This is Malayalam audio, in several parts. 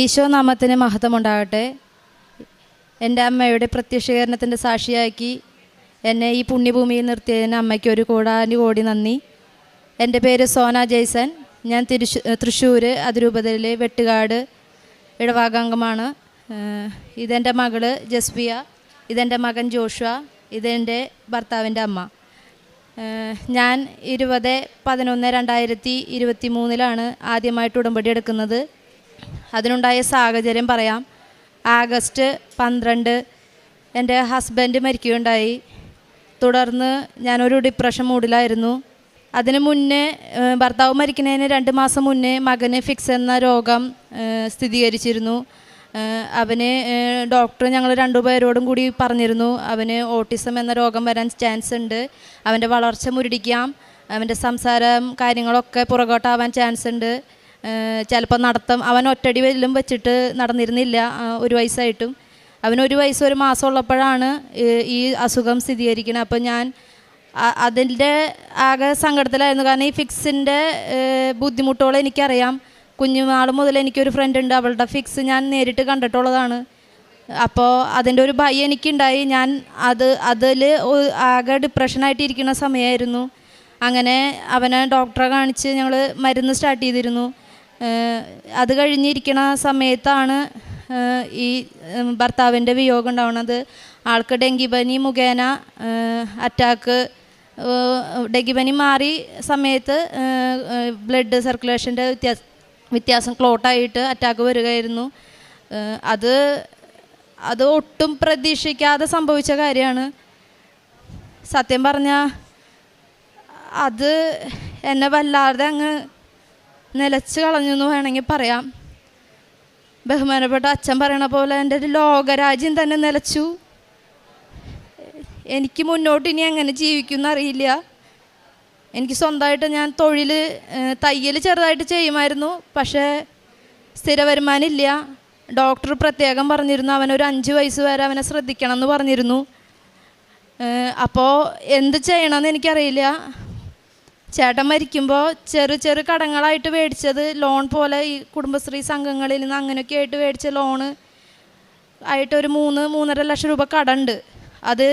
ഈശോ നാമത്തിന് മഹത്വമുണ്ടാകട്ടെ. എന്റെ അമ്മയുടെ പ്രത്യക്ഷീകരണത്തിന്റെ സാക്ഷിയാക്കി എന്നെ ഈ പുണ്യഭൂമിയിൽ നിർത്തിയതിന് അമ്മയ്ക്ക് ഒരു കോടാനു കോടി നന്ദി. എന്റെ പേര് സോന ജയ്സൺ. ഞാൻ തിരുശൂ തൃശ്ശൂർ അതിരൂപതയിലെ വെട്ടുകാട് ഇടവാകാംഗമാണ്. ഇതെന്റെ മകൾ ജസ്വിയ ഇതെന്റെ മകൻ ജോഷുവ ഇതെന്റെ ഭർത്താവിന്റെ അമ്മ. ഞാൻ ഇരുപത് പതിനൊന്ന് രണ്ടായിരത്തി ഇരുപത്തി മൂന്നിലാണ് ആദ്യമായിട്ട് ഉടമ്പടി എടുക്കുന്നത്. അതിനുണ്ടായ സാഹചര്യം പറയാം. ആഗസ്റ്റ് പന്ത്രണ്ട് എന്റെ ഹസ്ബൻഡ് മരിക്കുകയുണ്ടായി. തുടർന്ന് ഞാനൊരു ഡിപ്രഷൻ മൂഡിലായിരുന്നു. അതിന് മുന്നേ ഭർത്താവ് മരിക്കുന്നതിന് രണ്ട് മാസം മുന്നേ മകന് ഫിക്സ് എന്ന രോഗം സ്ഥിരീകരിച്ചിരുന്നു. അവന് ഡോക്ടർ ഞങ്ങൾ രണ്ടുപേരോടും കൂടി പറഞ്ഞിരുന്നു. അവന് ഓട്ടിസം എന്ന രോഗം വരാൻ ചാൻസ് ഉണ്ട്. അവന്റെ വളർച്ച മുരടിക്കാം. അവന്റെ സംസാരം കാര്യങ്ങളൊക്കെ പുറകോട്ടാവാൻ ചാൻസ് ഉണ്ട്. ചിലപ്പോൾ നടത്തം അവൻ ഒറ്റടി വെല്ലും വെച്ചിട്ട് നടന്നിരുന്നില്ല ഒരു വയസ്സായിട്ടും. അവൻ ഒരു വയസ്സ് ഒരു മാസം ഉള്ളപ്പോഴാണ് ഈ- അസുഖം സ്ഥിരീകരിക്കുന്നത് അപ്പോൾ ഞാൻ അതിന്റെ ആകെ സങ്കടത്തിലായിരുന്നു. കാരണം ഈ ഫിക്സിന്റെ ബുദ്ധിമുട്ടുകൾ എനിക്കറിയാം. കുഞ്ഞുനാൾ മുതൽ എനിക്കൊരു ഫ്രണ്ട് ഉണ്ട്. അവളുടെ ഫിക്സ് ഞാൻ നേരിട്ട് കണ്ടിട്ടുള്ളതാണ്. അപ്പോൾ അതിന്റെ ഒരു ഭയം എനിക്കുണ്ടായി. ഞാൻ അത് അതിൽ ആകെ ഡിപ്രഷനായിട്ടിരിക്കുന്ന സമയമായിരുന്നു അങ്ങനെ അവനെ ഡോക്ടറെ കാണിച്ച് ഞങ്ങൾ മരുന്ന് സ്റ്റാർട്ട് ചെയ്തിരുന്നു. അത് കഴിഞ്ഞിരിക്കുന്ന സമയത്താണ് ഈ ഭർത്താവിന്റെ വിയോഗം ഉണ്ടാവുന്നത് ആൾക്ക് ഡെങ്കിപ്പനി മുഖേന അറ്റാക്ക് ഡെങ്കിപ്പനി മാറി സമയത്ത് ബ്ലഡ് സർക്കുലേഷന്റെ വ്യത്യാസം വ്യത്യാസം ക്ലോട്ടായിട്ട് അറ്റാക്ക് വരികയായിരുന്നു. അത് അത് ഒട്ടും പ്രതീക്ഷിക്കാതെ സംഭവിച്ച കാര്യമാണ്. സത്യം പറഞ്ഞാൽ അത് എന്നെ വല്ലാതെ അങ്ങ് നിലച്ച് കളഞ്ഞു എന്ന് വേണമെങ്കിൽ പറയാം. ബഹുമാനപ്പെട്ട അച്ഛൻ പറയണ പോലെ എന്റെ ഒരു ലോകരാജ്യം തന്നെ നിലച്ചു. എനിക്ക് മുന്നോട്ട് ഇനി എങ്ങനെ ജീവിക്കും അറിയില്ല. എനിക്ക് സ്വന്തമായിട്ട് ഞാൻ തൊഴിൽ തയ്യൽ ചെറുതായിട്ട് ചെയ്യുമായിരുന്നു. പക്ഷേ സ്ഥിര വരുമാനമില്ല ഡോക്ടർ പ്രത്യേകം പറഞ്ഞിരുന്നു അവനൊരു അഞ്ച് വയസ്സ് വരെ അവനെ ശ്രദ്ധിക്കണം എന്ന് പറഞ്ഞിരുന്നു അപ്പോൾ എന്ത് ചെയ്യണമെന്ന് എനിക്കറിയില്ല. ചേട്ടൻ മരിക്കുമ്പോൾ ചെറു ചെറു കടങ്ങളായിട്ട് മേടിച്ചത് ലോൺ പോലെ ഈ കുടുംബശ്രീ സംഘങ്ങളിൽ നിന്ന് അങ്ങനെയൊക്കെ ആയിട്ട് മേടിച്ച ലോണ് ആയിട്ട് ഒരു മൂന്ന് മൂന്നര ലക്ഷം രൂപ കടമുണ്ട് അത്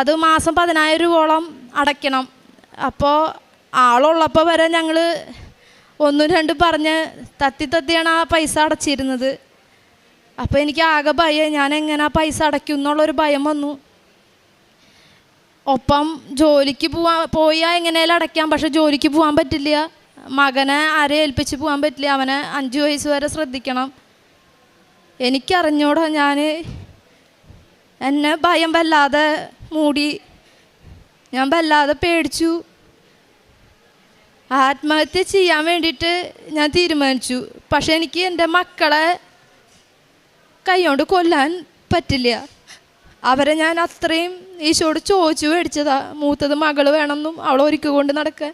അത് മാസം പതിനായിരം രൂപയോളം അടയ്ക്കണം. അപ്പോൾ ആളുള്ളപ്പോൾ വരെ ഞങ്ങൾ ഒന്നും രണ്ടും പറഞ്ഞ് തത്തി തത്തിയാണ് ആ പൈസ അടച്ചിരുന്നത്. അപ്പോൾ എനിക്ക് ആകെ ഭയം ഞാൻ എങ്ങനെ ആ പൈസ അടയ്ക്കും എന്നുള്ളൊരു ഭയം വന്നു. ഒപ്പം ജോലിക്ക് പോവാ പോയാൽ എങ്ങനെയാലും അടയ്ക്കാം പക്ഷെ ജോലിക്ക് പോകാൻ പറ്റില്ല. മകനെ ആരെ ഏൽപ്പിച്ച് പോകാൻ പറ്റില്ല അവനെ അഞ്ച് വയസ്സ് വരെ ശ്രദ്ധിക്കണം. എനിക്കറിഞ്ഞൂടാ ഞാൻ എന്നെ ഭയം വല്ലാതെ മൂടി ഞാൻ വല്ലാതെ പേടിച്ചു. ആത്മഹത്യ ചെയ്യാൻ വേണ്ടിയിട്ട് ഞാൻ തീരുമാനിച്ചു. പക്ഷെ എനിക്ക് എന്റെ മക്കളെ കൈകൊണ്ട് കൊല്ലാൻ പറ്റില്ല. അവരെ ഞാൻ അത്രയും ഈശോട് ചോദിച്ചു മേടിച്ചതാ? മൂത്തത് മകൾ വേണമെന്നും അവൾ ഒരുക്കി കൊണ്ട് നടക്കാൻ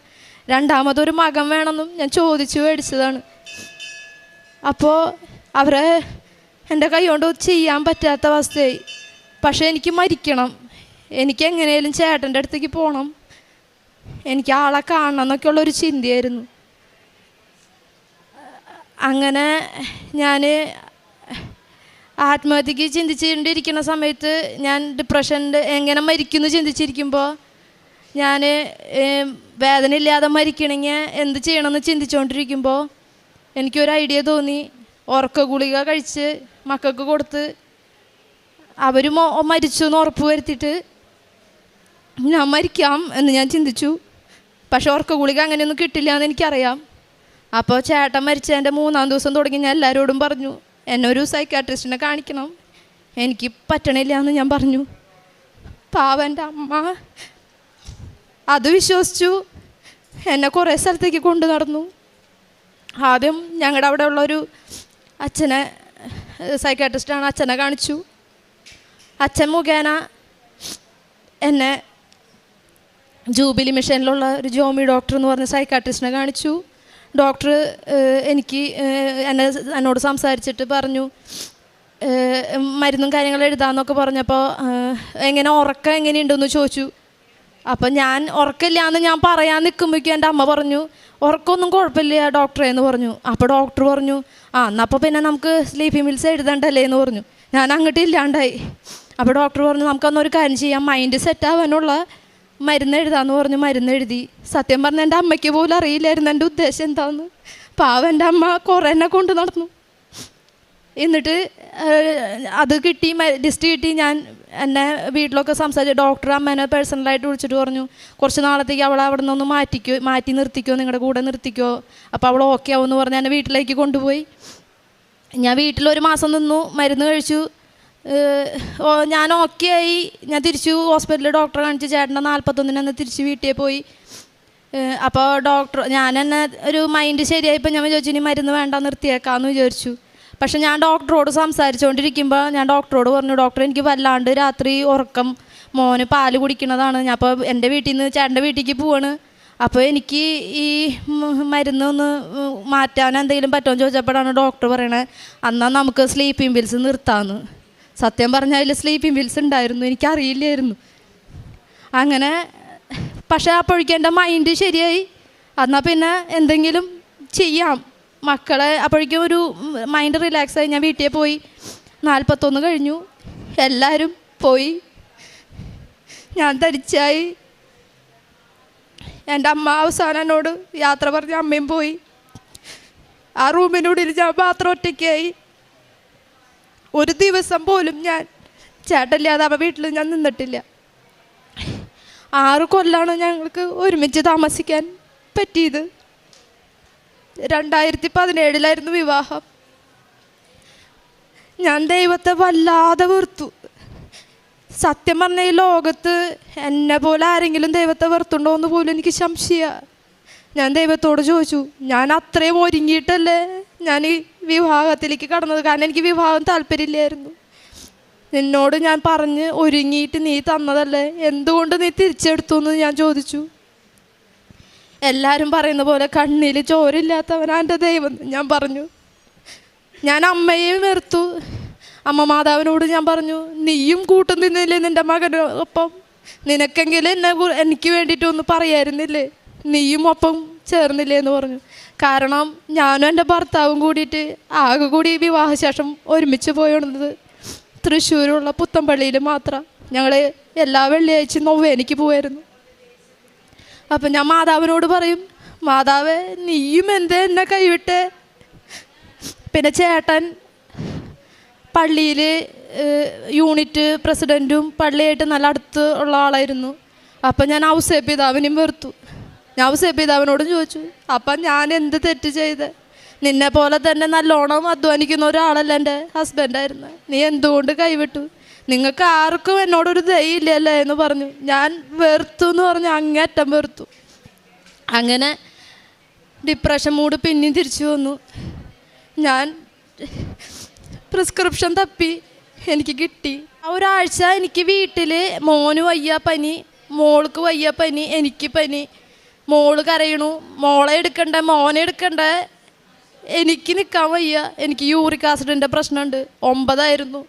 രണ്ടാമതൊരു മകൻ വേണമെന്നും ഞാൻ ചോദിച്ചു മേടിച്ചതാണ്. അപ്പോൾ അവരെ എന്റെ കൈ കൊണ്ട് ചെയ്യാൻ പറ്റാത്ത അവസ്ഥയായി. പക്ഷേ എനിക്ക് മരിക്കണം. എനിക്ക് എങ്ങനെയാലും ചേട്ടന്റെ അടുത്തേക്ക് പോകണം എനിക്ക് ആളെ കാണണം എന്നൊക്കെയുള്ളൊരു ചിന്തയായിരുന്നു. അങ്ങനെ ഞാൻ ആത്മഹത്യക്ക് ചിന്തിച്ചുകൊണ്ടിരിക്കുന്ന സമയത്ത് ഞാൻ ഡിപ്രഷന്റെ എങ്ങനെ മരിക്കുന്നു ചിന്തിച്ചിരിക്കുമ്പോൾ ഞാൻ വേദന ഇല്ലാതെ മരിക്കണമെങ്കിൽ എന്ത് ചെയ്യണമെന്ന് ചിന്തിച്ചുകൊണ്ടിരിക്കുമ്പോൾ എനിക്കൊരു ഐഡിയ തോന്നി. ഉറക്ക ഗുളിക കഴിച്ച് മക്കൾക്ക് കൊടുത്ത് അവർ മരിച്ചു എന്ന് ഉറപ്പ് വരുത്തിയിട്ട് ഞാൻ മരിക്കാം എന്ന് ഞാൻ ചിന്തിച്ചു. പക്ഷെ ഉറക്ക ഗുളിക അങ്ങനെയൊന്നും കിട്ടില്ല എന്ന് എനിക്കറിയാം. അപ്പോൾ ചേട്ടൻ മരിച്ചതിന്റെ മൂന്നാം ദിവസം തുടങ്ങി ഞാൻ എല്ലാവരോടും പറഞ്ഞു. എന്നെ ഒരു സൈക്കാട്രിസ്റ്റിനെ കാണിക്കണം. എനിക്ക് പറ്റണില്ല എന്ന് ഞാൻ പറഞ്ഞു. പാവന്റെ അമ്മ. അത് വിശ്വസിച്ചു. എന്നെ കുറേ സ്ഥലത്തേക്ക് കൊണ്ടു നടന്നു. ആദ്യം ഞങ്ങളുടെ അവിടെ ഉള്ളൊരു അച്ഛനെ സൈക്കാട്രിസ്റ്റാണ് അച്ഛനെ കാണിച്ചു. അച്ഛൻ മുഖേന എന്നെ ജൂബിലി മിഷനിലുള്ള ഒരു ജോമി ഡോക്ടർ എന്ന് പറഞ്ഞ സൈക്കാട്രിസ്റ്റിനെ കാണിച്ചു. ഡോക്ടർ എനിക്ക് എന്നെ എന്നോട് സംസാരിച്ചിട്ട് പറഞ്ഞു മരുന്നും കാര്യങ്ങളും എഴുതാമെന്നൊക്കെ പറഞ്ഞപ്പോൾ എങ്ങനെ ഉറക്കം എങ്ങനെയുണ്ടെന്ന് ചോദിച്ചു. അപ്പം ഞാൻ ഉറക്കമില്ലാന്ന് ഞാൻ പറയാൻ നിൽക്കുമ്പോഴേക്കും എന്റെ അമ്മ പറഞ്ഞു ഉറക്കമൊന്നും കുഴപ്പമില്ല ഡോക്ടറെ എന്ന് പറഞ്ഞു. അപ്പോൾ ഡോക്ടർ പറഞ്ഞു ആ എന്നാൽ അപ്പോൾ പിന്നെ നമുക്ക് സ്ലീപ്പിംഗ് മിൽസ് എഴുതണ്ടല്ലേ? എന്ന് പറഞ്ഞു. ഞാൻ അങ്ങോട്ട് ഇല്ലാണ്ടായി. അപ്പോൾ ഡോക്ടർ പറഞ്ഞു നമുക്കന്നൊരു കാര്യം ചെയ്യാം മൈൻഡ് സെറ്റ് ആവാനുള്ള മരുന്ന് എഴുതാന്ന് പറഞ്ഞു മരുന്ന് എഴുതി സത്യം പറഞ്ഞ എന്റെ അമ്മയ്ക്ക് പോലും അറിയില്ലായിരുന്നു എന്റെ ഉദ്ദേശം എന്താന്ന്. പാവം എന്റെ അമ്മ കുറേ എന്നെ കൊണ്ട് നടന്നു. എന്നിട്ട് അത് കിട്ടി ലിസ്റ്റ് കിട്ടി. ഞാൻ എന്നെ വീട്ടിലൊക്കെ സംസാരിച്ച് ഡോക്ടർ അമ്മേനെ പേഴ്സണലായിട്ട് വിളിച്ചിട്ട് പറഞ്ഞു കുറച്ച് നാളത്തേക്ക് അവൾ അവിടെ നിന്ന് മാറ്റിക്കോ മാറ്റി നിർത്തിക്കോ നിങ്ങളുടെ കൂടെ നിർത്തിക്കോ. അപ്പോൾ അവൾ ഓക്കെ ആവുമെന്ന് പറഞ്ഞ് എന്നെ വീട്ടിലേക്ക് കൊണ്ടുപോയി. ഞാൻ വീട്ടിൽ ഒരു മാസം നിന്നു മരുന്ന് കഴിച്ചു. ഞാൻ ഓക്കെ ആയി. ഞാൻ തിരിച്ചു ഹോസ്പിറ്റലിൽ ഡോക്ടറെ കാണിച്ച് ചേട്ടന്റെ നാൽപ്പത്തൊന്നിനന്ന് തിരിച്ച് വീട്ടിൽ പോയി. അപ്പോൾ ഡോക്ടർ ഞാൻ തന്നെ ഒരു മൈൻഡ് ശരിയായപ്പോൾ ഞാൻ വിചാരിച്ചു ഇനി മരുന്ന് വേണ്ട നിർത്തിയേക്കാമെന്ന് വിചാരിച്ചു. പക്ഷെ ഞാൻ ഡോക്ടറോട് സംസാരിച്ചുകൊണ്ടിരിക്കുമ്പോൾ ഞാൻ ഡോക്ടറോട് പറഞ്ഞു ഡോക്ടർ എനിക്ക് വല്ലാണ്ട് രാത്രി ഉറക്കം. മോന് പാൽ കുടിക്കുന്നതാണ്. ഞാൻ അപ്പോൾ എന്റെ വീട്ടിൽ നിന്ന് ചേട്ടന്റെ വീട്ടിലേക്ക് പോവാണ്. അപ്പോൾ എനിക്ക് ഈ മരുന്ന് ഒന്ന് മാറ്റാൻ എന്തെങ്കിലും പറ്റുമോ ചോദിച്ചപ്പോഴാണ് ഡോക്ടർ പറയണത് എന്നാൽ നമുക്ക് സ്ലീപ്പിംഗ് പിൽസ് നിർത്താമെന്ന് സത്യം പറഞ്ഞാൽ അതിൽ സ്ലീപ്പിംഗ് വിൽസ് ഉണ്ടായിരുന്നു എനിക്കറിയില്ലായിരുന്നു. അങ്ങനെ പക്ഷേ അപ്പോഴേക്കും എന്റെ മൈൻഡ് ശരിയായി. എന്നാൽ പിന്നെ എന്തെങ്കിലും ചെയ്യാം. മക്കളെ അപ്പോഴേക്കും ഒരു മൈൻഡ് റിലാക്സ് ആയി. ഞാൻ വീട്ടിൽ പോയി. നാൽപ്പത്തൊന്ന് കഴിഞ്ഞു. എല്ലാവരും പോയി. ഞാൻ തരിച്ചായി എന്റെ അമ്മ അവസാനം യാത്ര പറഞ്ഞ അമ്മയും പോയി. ആ റൂമിനുള്ളിൽ ഞാൻ മാത്രം ഒറ്റയ്ക്കായി. ഒരു ദിവസം പോലും ഞാൻ ചേട്ടല്ലാതെ അവ വീട്ടിൽ ഞാൻ നിന്നിട്ടില്ല. ആറ് കൊല്ലാണ് ഞങ്ങൾക്ക് ഒരുമിച്ച് താമസിക്കാൻ പറ്റിയത്. രണ്ടായിരത്തി പതിനേഴിലായിരുന്നു വിവാഹം. ഞാൻ ദൈവത്തെ വല്ലാതെ വെറുത്തു. സത്യം പറഞ്ഞ ഈ ലോകത്ത് എന്നെ പോലെ ആരെങ്കിലും ദൈവത്തെ വെറുത്തുണ്ടോ എന്ന് പോലും എനിക്ക് സംശയ. ഞാൻ ദൈവത്തോട് ചോദിച്ചു ഞാൻ അത്രയും ഒരുങ്ങിയിട്ടല്ലേ? ഞാൻ ഈ വിവാഹത്തിലേക്ക് കടന്നത് കാരണം എനിക്ക് വിവാഹം താല്പര്യമില്ലായിരുന്നു. നിന്നോട് ഞാൻ പറഞ്ഞ് ഒരുങ്ങിയിട്ട് നീ തന്നതല്ലേ? എന്തുകൊണ്ട് നീ തിരിച്ചെടുത്തു എന്ന് ഞാൻ ചോദിച്ചു. എല്ലാവരും പറയുന്ന പോലെ കണ്ണിൽ ചോരില്ലാത്തവനാ എന്റെ ദൈവം ഞാൻ പറഞ്ഞു. ഞാൻ അമ്മയെയും വെറുത്തു. അമ്മ മാതാവിനോട് ഞാൻ പറഞ്ഞു നീയും കൂട്ടുന്നില്ലേ നിന്റെ മകനൊപ്പം? നിനക്കെങ്കിലും എന്നെ എനിക്ക് വേണ്ടിയിട്ടൊന്നും പറയായിരുന്നില്ലേ? നീയും ഒപ്പം ചേർന്നില്ലേ എന്ന് പറഞ്ഞു. കാരണം ഞാനും എന്റെ ഭർത്താവും കൂടിയിട്ട് ആകെ കൂടി വിവാഹശേഷം ഒരുമിച്ച് പോയത് തൃശ്ശൂരുള്ള പുത്തമ്പള്ളിയിൽ മാത്രം ഞങ്ങൾ എല്ലാ വെള്ളിയാഴ്ചയും നൊവ്വേനിക്ക് പോവായിരുന്നു. അപ്പം ഞാൻ മാതാവിനോട് പറയും മാതാവ് നീയും എന്തേ എന്നെ കൈവിട്ട്? പിന്നെ ചേട്ടൻ പള്ളിയിൽ യൂണിറ്റ് പ്രസിഡന്റും പള്ളിയായിട്ട് നല്ല അടുത്ത് ഉള്ള ആളായിരുന്നു. അപ്പം ഞാൻ ഔസേ പിതാവിനെയും വെറുത്തു. ഞാൻ ഔസേ പിതാവിനോടും ചോദിച്ചു അപ്പം ഞാൻ എന്ത് തെറ്റ് ചെയ്ത്? നിന്നെ പോലെ തന്നെ നല്ലോണം അധ്വാനിക്കുന്ന ഒരാളല്ല എന്റെ ഹസ്ബൻഡായിരുന്നു നീ എന്തുകൊണ്ട് കൈവിട്ടു? നിങ്ങൾക്ക് ആർക്കും എന്നോടൊരു ദയില്ലല്ലേ എന്ന് പറഞ്ഞു. ഞാൻ വെറുത്തു എന്ന് പറഞ്ഞു. അങ്ങേറ്റം വെറുത്തു. അങ്ങനെ ഡിപ്രഷൻ മൂഡ് പിന്നെയും തിരിച്ചു വന്നു. ഞാൻ പ്രിസ്ക്രിപ്ഷൻ തപ്പി. എനിക്ക് കിട്ടി. ആ ഒരാഴ്ച എനിക്ക് വീട്ടിൽ മോന് വയ്യ പനി മോൾക്ക് വയ്യ പനി എനിക്ക് പനി. മോൾ കരയണു. മോളെ എടുക്കണ്ട മോനെ എടുക്കണ്ട? എനിക്ക് നിൽക്കാൻ വയ്യ. എനിക്ക് യൂറിക് ആസിഡിന്റെ പ്രശ്നമുണ്ട്. ഒമ്പതായിരുന്നു.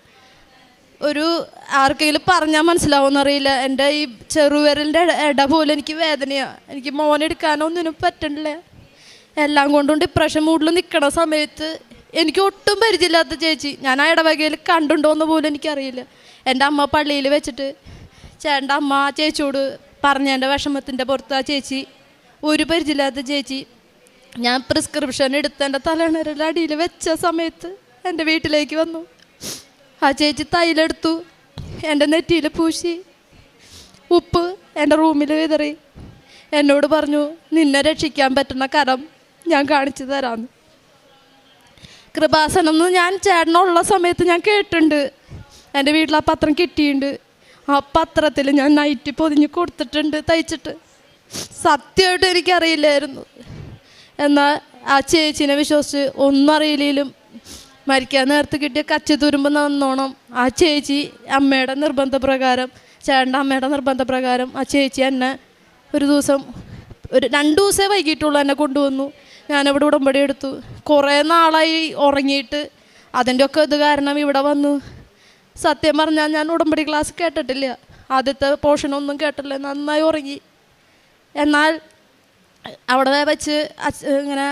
ഒരു ആർക്കെങ്കിലും പറഞ്ഞാൽ മനസ്സിലാവുമെന്നറിയില്ല എന്റെ ഈ ചെറുവിരലിന്റെ ഇട- പോലെ എനിക്ക് വേദനയാണ് എനിക്ക് മോനെടുക്കാനോ ഒന്നിനും പറ്റണില്ല. എല്ലാം കൊണ്ടും ഡിപ്രഷൻ മൂഡിൽ നിൽക്കണ സമയത്ത് എനിക്ക് ഒട്ടും പരിചയമില്ലാത്ത ചേച്ചി. ഞാൻ ആ ഇടവകയിൽ കണ്ടുണ്ടോയെന്ന് പോലും എനിക്കറിയില്ല. എന്റെ അമ്മ പള്ളിയിൽ വെച്ചിട്ട് ചേട്ടന്റെ അമ്മ ആ ചേച്ചിയോട് പറഞ്ഞ എന്റെ വിഷമത്തിന്റെ പുറത്ത് ആ ചേച്ചി ഒരു പരിചയമില്ലാത്ത ചേച്ചി ഞാൻ പ്രിസ്ക്രിപ്ഷൻ എടുത്ത് എന്റെ തലണരുടെ അടിയിൽ വെച്ച സമയത്ത് എന്റെ വീട്ടിലേക്ക് വന്നു. ആ ചേച്ചി തൈലെടുത്തു എന്റെ നെറ്റിയിൽ പൂശി ഉപ്പ് എന്റെ റൂമിൽ വിതറി. എന്നോട് പറഞ്ഞു നിന്നെ രക്ഷിക്കാൻ പറ്റുന്ന കരം ഞാൻ കാണിച്ചു തരാമെന്ന് കൃപാസനം എന്ന് ഞാൻ ചേട്ടനുള്ള സമയത്ത് ഞാൻ കേട്ടിട്ടുണ്ട്. എന്റെ വീട്ടിൽ ആ പത്രം കിട്ടിയിട്ടുണ്ട് ആ പത്രത്തിൽ ഞാൻ നൈറ്റ് പൊതിഞ്ഞ് കൊടുത്തിട്ടുണ്ട് തയ്ച്ചിട്ട്. സത്യമായിട്ട് എനിക്കറിയില്ലായിരുന്നു. എന്നാൽ ആ ചേച്ചിനെ വിശ്വസിച്ച് ഒന്നും അറിയില്ലെങ്കിലും മരിക്കാൻ നേരത്ത് കിട്ടിയ കച്ച തുരുമ്പം നന്നോണം. ആ ചേച്ചി അമ്മയുടെ നിർബന്ധപ്രകാരം ചേട്ടന്റെ അമ്മയുടെ നിർബന്ധപ്രകാരം ആ ചേച്ചി എന്നെ ഒരു ദിവസം ഒരു രണ്ട് ദിവസമേ വൈകിട്ടുള്ളൂ എന്നെ കൊണ്ടുവന്നു. ഞാനിവിടെ ഉടമ്പടി എടുത്തു. കുറേ നാളായി ഉറങ്ങിയിട്ട് അതിന്റെ ഒക്കെ ഇത് കാരണം ഇവിടെ വന്നു. സത്യം പറഞ്ഞാൽ ഞാൻ ഉടമ്പടി ക്ലാസ് കേട്ടിട്ടില്ല. ആദ്യത്തെ പോർഷനൊന്നും കേട്ടില്ല. നന്നായി ഉറങ്ങി. എന്നാൽ അവിടെ വെച്ച് ഇങ്ങനെ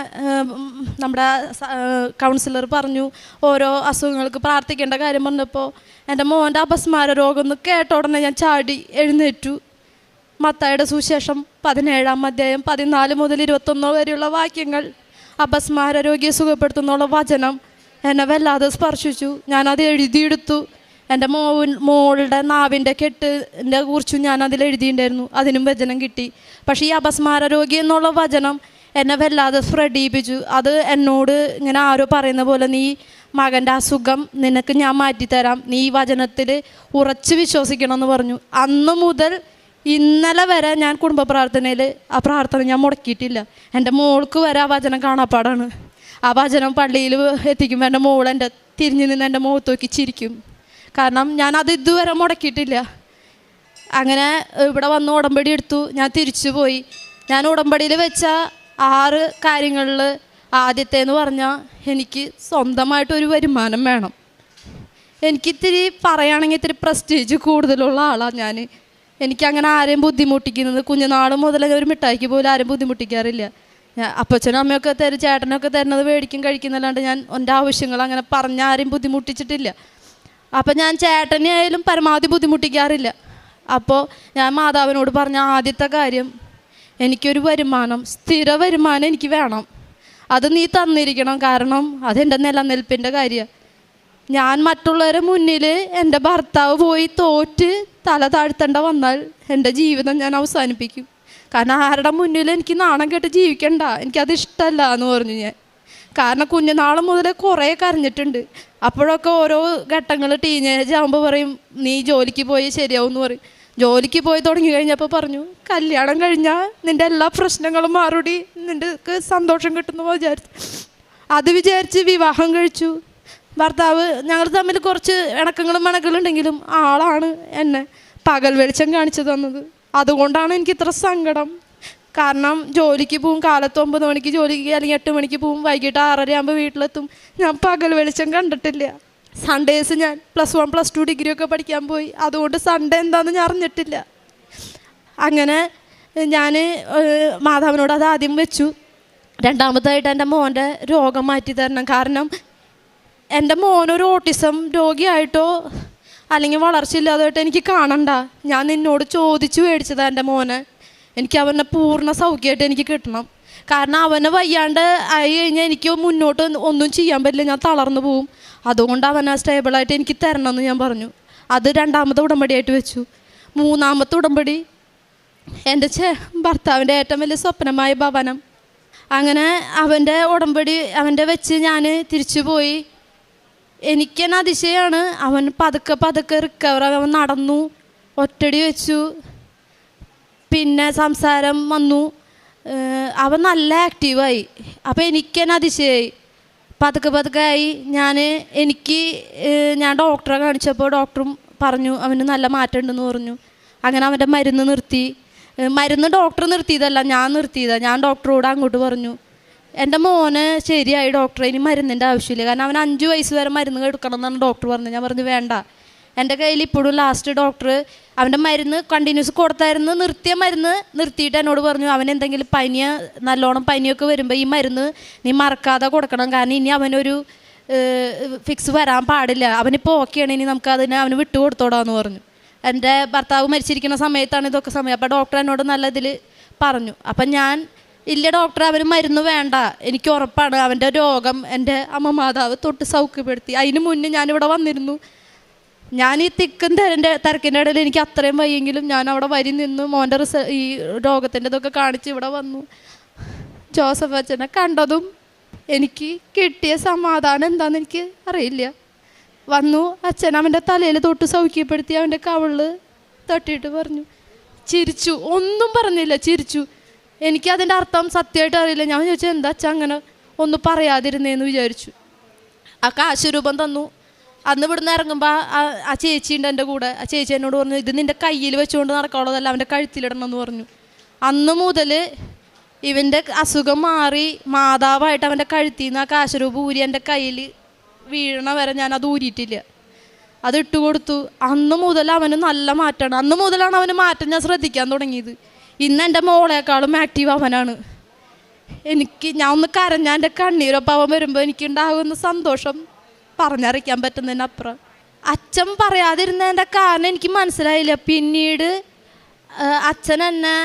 നമ്മുടെ കൗൺസിലർ പറഞ്ഞു ഓരോ അസുഖങ്ങൾക്ക് പ്രാർത്ഥിക്കേണ്ട കാര്യം പറഞ്ഞപ്പോൾ എന്റെ മോന്റെ അപസ്മാര രോഗം ഒന്ന് കേട്ട ഉടനെ ഞാൻ ചാടി എഴുന്നേറ്റു. മത്തായുടെ സുശേഷം പതിനേഴാം അധ്യായം പതിനാല് മുതൽ ഇരുപത്തൊന്നോ വരെയുള്ള വാക്യങ്ങൾ. അപസ്മാര രോഗിയെ സുഖപ്പെടുത്തുന്നുള്ള വചനം എന്നെ വല്ലാതെ സ്പർശിച്ചു. ഞാനത് എഴുതിയെടുത്തു. എന്റെ മോൻ മോളുടെ നാവിന്റെ കെട്ടിന്റെ കുറിച്ചും ഞാൻ അതിൽ എഴുതിയിട്ടുണ്ടായിരുന്നു. അതിനും വചനം കിട്ടി. പക്ഷേ ഈ അപസ്മാര രോഗി എന്നുള്ള വചനം എന്നെ വല്ലാതെ ചെയ്യിപ്പിച്ചു അത് എന്നോട് ഇങ്ങനെ ആരോ പറയുന്ന പോലെ നീ മകന്റെ അസുഖം നിനക്ക് ഞാൻ മാറ്റിത്തരാം. നീ ഈ വചനത്തിൽ ഉറച്ച് വിശ്വസിക്കണം എന്ന് പറഞ്ഞു. അന്ന് മുതൽ ഇന്നലെ വരെ ഞാൻ കുടുംബ പ്രാർത്ഥനയിൽ ആ പ്രാർത്ഥന ഞാൻ മുടക്കിയിട്ടില്ല. എന്റെ മോൾക്ക് വരെ ആ വചനം കാണാപ്പാടാണ്. ആ വചനം പള്ളിയിൽ എത്തിക്കുമ്പോൾ എന്റെ മോൾ എന്റെ തിരിഞ്ഞു നിന്ന് എന്റെ മുഖത്ത് നോക്കി ചിരിക്കും. കാരണം ഞാൻ അത് ഇതുവരെ മുടക്കിയിട്ടില്ല. അങ്ങനെ ഇവിടെ വന്ന് ഉടമ്പടി എടുത്തു. ഞാൻ തിരിച്ചു പോയി. ഞാൻ ഉടമ്പടിയിൽ വെച്ച ആറ് കാര്യങ്ങളിൽ ആദ്യത്തേന്ന് പറഞ്ഞാൽ എനിക്ക് സ്വന്തമായിട്ടൊരു വരുമാനം വേണം. എനിക്കിത്തിരി പറയുകയാണെങ്കിൽ ഇത്തിരി പ്രസ്റ്റേജ് കൂടുതലുള്ള ആളാണ് ഞാൻ. എനിക്കങ്ങനെ ആരെയും ബുദ്ധിമുട്ടിക്കുന്നത് കുഞ്ഞുനാൾ മുതൽ ഒരു മിഠായിക്ക് പോലും ആരും ബുദ്ധിമുട്ടിക്കാറില്ല. അപ്പച്ചനും അമ്മയൊക്കെ തരും ചേട്ടനൊക്കെ തരുന്നത് മേടിക്കും കഴിക്കുന്നല്ലാണ്ട് ഞാൻ എന്റെ ആവശ്യങ്ങൾ അങ്ങനെ പറഞ്ഞ ആരെയും ബുദ്ധിമുട്ടിച്ചിട്ടില്ല. അപ്പം ഞാൻ ചേട്ടനെ ആയാലും പരമാവധി ബുദ്ധിമുട്ടിക്കാറില്ല. അപ്പോൾ ഞാൻ മാതാവിനോട് പറഞ്ഞ ആദ്യത്തെ കാര്യം എനിക്കൊരു വരുമാനം സ്ഥിര വരുമാനം എനിക്ക് വേണം. അത് നീ തന്നിരിക്കണം. കാരണം അതെന്റെ നിലനിൽപ്പിന്റെ കാര്യമാണ് ഞാൻ മറ്റുള്ളവരെ മുന്നിൽ എന്റെ ഭർത്താവ് പോയി തോറ്റ് തല താഴ്ത്തേണ്ട വന്നാൽ എന്റെ ജീവിതം ഞാൻ അവസാനിപ്പിക്കും. കാരണം ആരുടെ മുന്നിൽ എനിക്ക് നാണം കേട്ട് ജീവിക്കണ്ട. എനിക്കത് ഇഷ്ടമല്ല എന്ന് പറഞ്ഞു ഞാൻ. കാരണം കുഞ്ഞുനാൾ മുതൽ കുറേ കരഞ്ഞിട്ടുണ്ട്. അപ്പോഴൊക്കെ ഓരോ ഘട്ടങ്ങൾ ടീനേജ് ആകുമ്പോൾ പറയും നീ ജോലിക്ക് പോയി ശരിയാവും എന്ന് പറയും. ജോലിക്ക് പോയി തുടങ്ങി കഴിഞ്ഞപ്പോൾ പറഞ്ഞു കല്യാണം കഴിഞ്ഞാൽ നിന്റെ എല്ലാ പ്രശ്നങ്ങളും മാറുടി നിന്റെ സന്തോഷം കിട്ടുന്നു വിചാരിച്ചു. അത് വിചാരിച്ച് വിവാഹം കഴിച്ചു. ഭർത്താവ് ഞങ്ങൾ തമ്മിൽ കുറച്ച് ഇണക്കങ്ങളും മണക്കളും ഉണ്ടെങ്കിലും ആളാണ് എന്നെ പകൽ വെളിച്ചം കാണിച്ചു തന്നത്. അതുകൊണ്ടാണ് എനിക്ക് ഇത്ര സങ്കടം. കാരണം ജോലിക്ക് പോവും കാലത്ത് ഒമ്പത് മണിക്ക് ജോലിക്ക് അല്ലെങ്കിൽ എട്ട് മണിക്ക് പോവും വൈകിട്ട് ആറര ആകുമ്പോൾ വീട്ടിലെത്തും. ഞാൻ പകൽ വെളിച്ചം കണ്ടിട്ടില്ല. സൺഡേസ് ഞാൻ plus one plus two degree ഒക്കെ പഠിക്കാൻ പോയി. അതുകൊണ്ട് സൺഡേ എന്താണെന്ന് ഞാൻ അറിഞ്ഞിട്ടില്ല. അങ്ങനെ ഞാൻ മാധവനോട് അത് ആദ്യം വെച്ചു. രണ്ടാമതായിട്ട് എന്റെ മോന്റെ രോഗം മാറ്റി തരണം കാരണം എന്റെ മോനൊരു ഓട്ടിസം രോഗിയായിട്ടോ അല്ലെങ്കിൽ വളർച്ചയില്ലാതായിട്ടോ എനിക്ക് കാണണ്ട. ഞാൻ നിന്നോട് ചോദിച്ചു മേടിച്ചതാണ് എന്റെ മോനെ. എനിക്ക് അവനെ പൂർണ സൗഖ്യമായിട്ട് എനിക്ക് കിട്ടണം. കാരണം അവനെ വയ്യാണ്ട് ആയി കഴിഞ്ഞാൽ എനിക്ക് മുന്നോട്ട് ഒന്നും ചെയ്യാൻ പറ്റില്ല. ഞാൻ തളർന്നു പോവും. അതുകൊണ്ട് അവനെ സ്റ്റേബിളായിട്ട് എനിക്ക് തരണം എന്ന് ഞാൻ പറഞ്ഞു. അത് രണ്ടാമത്തെ ഉടമ്പടിയായിട്ട് വെച്ചു. മൂന്നാമത്തെ ഉടമ്പടി എന്റെ ചേ ഭർത്താവിന്റെ ഏറ്റവും വലിയ സ്വപ്നമായ ഭവനം. അങ്ങനെ അവന്റെ ഉടമ്പടി അവന്റെ വെച്ച് ഞാൻ തിരിച്ചു പോയി. എനിക്കെന്നെ അതിശയമാണ് അവൻ പതുക്കെ പതുക്കെ റിക്കവർ അവൻ നടന്നു. ഒറ്റടി വെച്ചു. പിന്നെ സംസാരം വന്നു. അവൻ നല്ല ആക്റ്റീവായി അപ്പോൾ എനിക്ക് തന്നെ അതിശയായി. പതുക്കെ പതുക്കെ ആയി. ഞാൻ എനിക്ക് ഞാൻ ഡോക്ടറെ കാണിച്ചപ്പോൾ ഡോക്ടറും പറഞ്ഞു അവന് നല്ല മാറ്റം ഉണ്ടെന്ന് പറഞ്ഞു. അങ്ങനെ അവന്റെ മരുന്ന് നിർത്തി. മരുന്ന് ഡോക്ടർ നിർത്തിയതല്ല ഞാൻ നിർത്തിയതാണ് ഞാൻ ഡോക്ടറോട് അങ്ങോട്ട് പറഞ്ഞു. എന്റെ മോന് ശരിയായി ഡോക്ടറെ ഇനി മരുന്നിന്റെ ആവശ്യമില്ല. കാരണം അവൻ അഞ്ച് വയസ്സ് വരെ മരുന്ന് എടുക്കണം എന്നാണ് ഡോക്ടർ പറഞ്ഞത്. ഞാൻ പറഞ്ഞു വേണ്ട. എന്റെ കയ്യിൽ ഇപ്പോഴും ലാസ്റ്റ് ഡോക്ടർ അവന്റെ മരുന്ന് കണ്ടിന്യൂസ് കൊടുത്തായിരുന്നു നിർത്തിയ മരുന്ന് നിർത്തിയിട്ട് എന്നോട് പറഞ്ഞു അവൻ എന്തെങ്കിലും പനിയ നല്ലോണം പനിയൊക്കെ വരുമ്പോൾ ഈ മരുന്ന് നീ മറക്കാതെ കൊടുക്കണം. കാരണം ഇനി അവനൊരു ഫിക്സ് വരാൻ പാടില്ല. അവനിപ്പോൾ ഓക്കെയാണ് ഇനി നമുക്ക് അതിനെ അവന് വിട്ടു കൊടുത്തോടാന്ന് പറഞ്ഞു. എന്റെ ഭർത്താവ് മരിച്ചിരിക്കുന്ന സമയത്താണ് ഇതൊക്കെ സമയം. അപ്പോൾ ഡോക്ടർ എന്നോട് നല്ല ഇതിൽ പറഞ്ഞു. അപ്പം ഞാൻ ഇല്ല ഡോക്ടർ അവന് മരുന്ന് വേണ്ട. എനിക്ക് ഉറപ്പാണ്. അവന്റെ രോഗം എന്റെ അമ്മ മാതാവ് തൊട്ട് സൗഖ്യപ്പെടുത്തി. അതിന് മുന്നേ ഞാനിവിടെ വന്നിരുന്നു. ഞാൻ ഈ തിക്കും തിരന്റെ തിരക്കിന്റെ ഇടയിൽ എനിക്ക് അത്രയും വയ്യെങ്കിലും ഞാൻ അവിടെ വരി നിന്നു. മോന്റെ റിസ ഈ രോഗത്തിന്റെ ഇതൊക്കെ കാണിച്ച് ഇവിടെ വന്നു. ജോസഫ് അച്ഛനെ കണ്ടതും എനിക്ക് കിട്ടിയ സമാധാനം എന്താണെന്ന് എനിക്ക് അറിയില്ല. വന്നു അച്ഛൻ അവന്റെ തലയിൽ തൊട്ട് സൗഖ്യപ്പെടുത്തി അവന്റെ കവിളിൽ തട്ടിയിട്ട് പറഞ്ഞു. ചിരിച്ചു. ഒന്നും പറഞ്ഞില്ല ചിരിച്ചു. എനിക്ക് അതിന്റെ അർത്ഥം സത്യമായിട്ട് അറിയില്ല. ഞാൻ ചോദിച്ചു എന്താ അച്ഛൻ അങ്ങനെ ഒന്നും പറയാതിരുന്നേന്ന് വിചാരിച്ചു. ആ കാശ് രൂപം തന്നു. അന്ന് ഇവിടുന്ന് ഇറങ്ങുമ്പോൾ ആ ചേച്ചി ഉണ്ട് എന്റെ കൂടെ. ആ ചേച്ചി എന്നോട് പറഞ്ഞു ഇത് നിന്റെ കയ്യിൽ വെച്ചുകൊണ്ട് നടക്കാനുള്ളതല്ല അവന്റെ കഴുത്തിലിടണം എന്ന് പറഞ്ഞു. അന്ന് മുതൽ ഇവന്റെ അസുഖം മാറി മാതാവായിട്ട് അവന്റെ കഴുത്തിൽ നിന്ന് ആ കാശരൂപ ഊരി എന്റെ കയ്യിൽ വീഴണ വരെ ഞാൻ അത് ഊരിയിട്ടില്ല. അത് ഇട്ട് കൊടുത്തു. അന്ന് മുതൽ അവന് നല്ല മാറ്റമാണ്. അന്ന് മുതലാണ് അവന് മാറ്റം ഞാൻ ശ്രദ്ധിക്കാൻ തുടങ്ങിയത്. ഇന്ന് എന്റെ മോളേക്കാളും ആക്റ്റീവ് അവനാണ്. എനിക്ക് ഞാൻ ഒന്ന് കരഞ്ഞാൽ എന്റെ കണ്ണീരൊപ്പം അവൻ വരുമ്പോൾ എനിക്കുണ്ടാകുന്ന സന്തോഷം പറഞ്ഞറിയിക്കാൻ പറ്റുന്നതിനപ്പുറം. അച്ഛൻ പറയാതിരുന്നതിന്റെ കാരണം എനിക്ക് മനസ്സിലായില്ല. പിന്നീട് അച്ഛൻ എന്നെ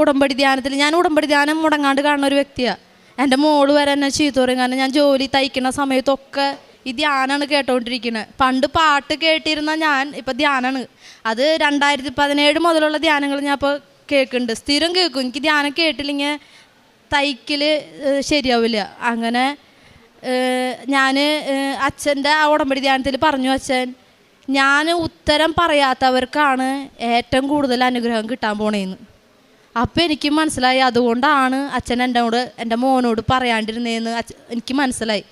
ഉടമ്പടി ധ്യാനത്തിൽ ഞാൻ ഉടമ്പടി ധ്യാനം മുടങ്ങാണ്ട് കാണുന്ന ഒരു വ്യക്തിയാണ് എന്റെ മോൾ വരെ എന്നെ ചീത്ത പറയും കാരണം ഞാൻ ജോലി തയ്ക്കുന്ന സമയത്തൊക്കെ ഈ ധ്യാനമാണ് കേട്ടോണ്ടിരിക്കുന്നത് പണ്ട് പാട്ട് കേട്ടിരുന്ന ഞാൻ ഇപ്പം ധ്യാനമാണ് അത് രണ്ടായിരത്തി പതിനേഴ് മുതലുള്ള ധ്യാനങ്ങൾ ഞാൻ ഇപ്പോൾ കേൾക്കുന്നുണ്ട്. സ്ഥിരം കേൾക്കും. എനിക്ക് ധ്യാനം കേട്ടില്ലെങ്കിൽ തയ്ക്കൽ ശരിയാവില്ല. അങ്ങനെ ഞാൻ അച്ഛന്റെ ആ ഉടമ്പടി ധ്യാനത്തിൽ പറഞ്ഞു അച്ഛൻ ഞാൻ ഉത്തരം പറയാത്തവർക്കാണ് ഏറ്റവും കൂടുതൽ അനുഗ്രഹം കിട്ടാൻ പോണേന്ന്. അപ്പോൾ എനിക്ക് മനസ്സിലായി അതുകൊണ്ടാണ് അച്ഛൻ എന്നോട് എന്റെ മോനോട് പറയാണ്ടിരുന്നതെന്ന് എനിക്ക് മനസ്സിലായി.